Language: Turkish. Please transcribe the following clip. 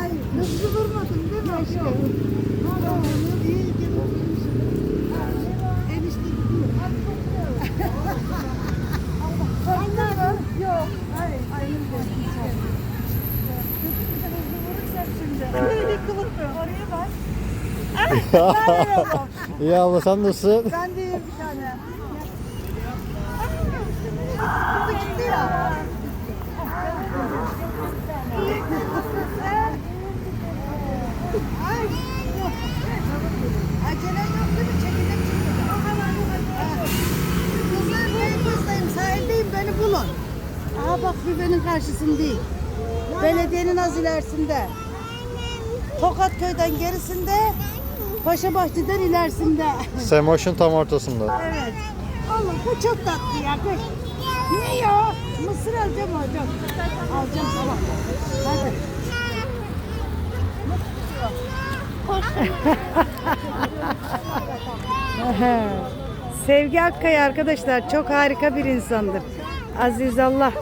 Ay vurmadın değil mi Enişte yok. Hayır. Ayın boşluğu. Ya abla sen nasılsın? Ben de beni bulun. Aha bak Bibe'nin karşısında değil. Belediyenin az ilerisinde. Tokat köyden gerisinde. Paşa Bahçe'den ilerisinde. Semoş'un tam ortasında. Evet. Oğlum bu çok tatlı ya. Kız. Ne ya? Mısır alacağım alacağım. Alacağım tamam. Hadi. Sevgi Akkaya arkadaşlar çok harika bir insandır. Aziz Allah